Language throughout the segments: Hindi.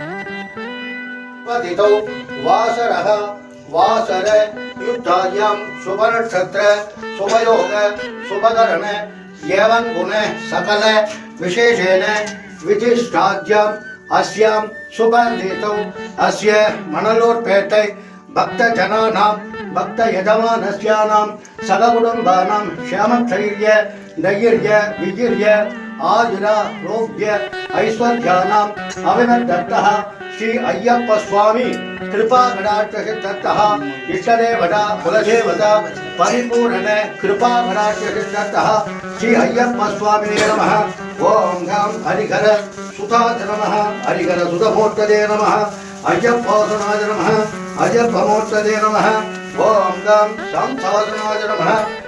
पतितौ वासरः। वासर युद्धायां शुभनक्षत्र शुभयोग शुभकरण एवं गुण सकल, विशेषेण विधिष्ठाद्याम् अस्यां शुभतिथौ अस्य मनलोर्पेटै भक्तजनानां, भक्तयजमानस्यानां सककुटुम्बानां श्यामक्षैर्य नैर्य विजिर्य आयुरारोग्य ऐश्वर्याणाम् अभिनदत्तः श्री अय्यप्प स्वामी। कृपा कटाक्षसिद्धत्तः इष्टदेवता कुलदेवता परिपूर्ण कृपा कटाक्षसिद्धत्तः श्री अय्यप्प स्वामिने नमः। ॐ गं हरिहर सुताय नमः, हरिहर सुतमूर्तये नमः। अय्यप्पोसनाय नमः अय्यप्पमूर्तये नमः। ॐ गं संसाधनाय नमः।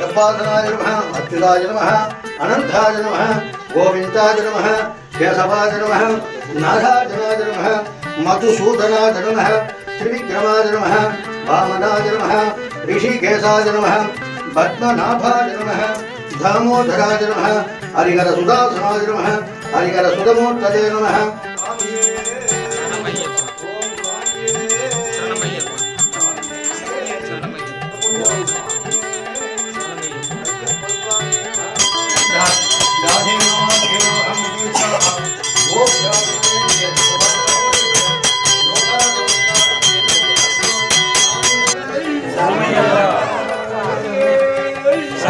यप्पासनाय नमः अच्युताय नमः, अनन्ताय नमः, गोविन्दाय नमः, केशवाय नमः नारायणाय नमः, मधुसूदनाय नमः, त्रिविक्रमाय नमः, वामनाय नमः, ऋषिकेशाय नमः, पद्मनाभाय नमः, दामोदराय नमः हरिहर सुदासनाय नमः हरिहर नमः